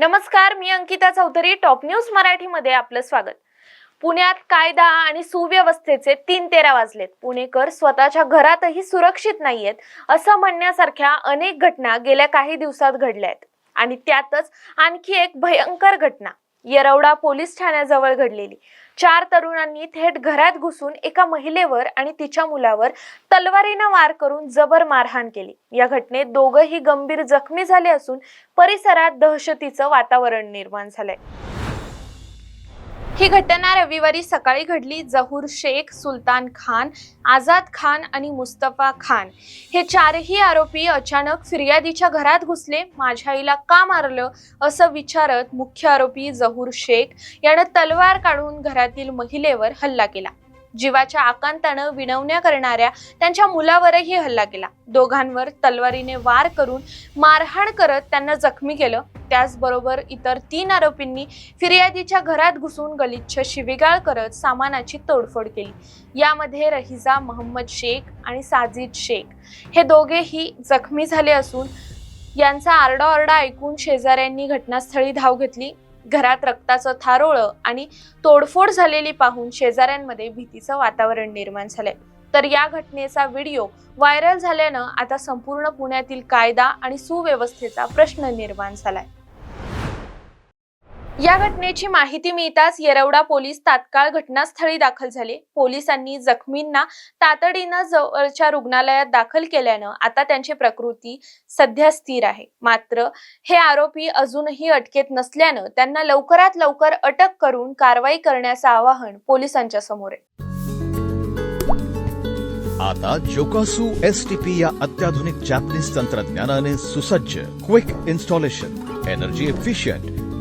नमस्कार मी Ankita Chaudhari top news मराठीमध्ये आपलं स्वागत. पुण्यात कायदा आणि सुव्यवस्थेचे तीन तेरा वाजलेत. पुणेकर स्वतःच्या घरातही सुरक्षित नाहीयेत असं म्हणण्यासारख्या अनेक घटना गेल्या काही दिवसात घडल्या आहेत आणि त्यातच आणखी एक भयंकर घटना. येरवडा पोलीस ठाण्याजवळ घडलेली. चार तरुणांनी थेट घरात घुसून एका महिलेवर आणि तिच्या मुलावर तलवारीनं वार करून जबर मारहाण केली. या घटनेत दोघंही गंभीर जखमी झाले असून परिसरात दहशतीचं वातावरण निर्माण झालंय. ही घटना रविवारी सकाळी घडली. जहूर शेख सुलतान खान आझाद खान आणि मुस्तफा खान. हे चारही आरोपी अचानक फिर्यादीच्या घरात घुसले. माझ्या आईला का मारलं असं विचारत मुख्य आरोपी जहूर शेख यानं तलवार काढून घरातील महिलेवर हल्ला केला. जीवाच्या आकांतानं विनवण्या करणाऱ्या त्यांच्या मुलावरही हल्ला केला. दोघांवर तलवारीने वार करून मारहाण करत त्यांना जखमी केलं. त्याचबरोबर इतर तीन आरोपींनी फिर्यादीच्या घरात घुसून गलिच्छ शिवीगाळ करत सामानाची तोडफोड केली. यामध्ये रहिजा मोहम्मद शेख आणि साजिद शेख. हे दोघेही जखमी झाले असून यांचा आरडाओरडा ऐकून शेजाऱ्यांनी घटनास्थळी धाव घेतली. घरात रक्ताचं थारोळं आणि तोडफोड झालेली पाहून शेजाऱ्यांमध्ये भीतीचं वातावरण निर्माण झालंय. तर या घटनेचा व्हिडिओ व्हायरल झाल्यानं आता संपूर्ण पुण्यातील कायदा आणि सुव्यवस्थेचा प्रश्न निर्माण झालाय. या घटनेची माहिती मिळताच येरवडा पोलीस तात्काळ घटनास्थळी दाखल झाले. पोलिसांनी जखमींना तातडीनं जवळच्या रुग्णालयात दाखल केल्यानं आता त्यांची प्रकृती सध्या स्थिर आहे. मात्र हे आरोपी अजूनही अटकेत नसल्यानं त्यांना लवकरात लवकर अटक करून कारवाई करण्याचं आवाहन पोलिसांच्या समोर आहे. आता जोकासू एस टी पी या अत्याधुनिक जॅपनीज तंत्रज्ञानाने सुसज्ज quick installation energy efficient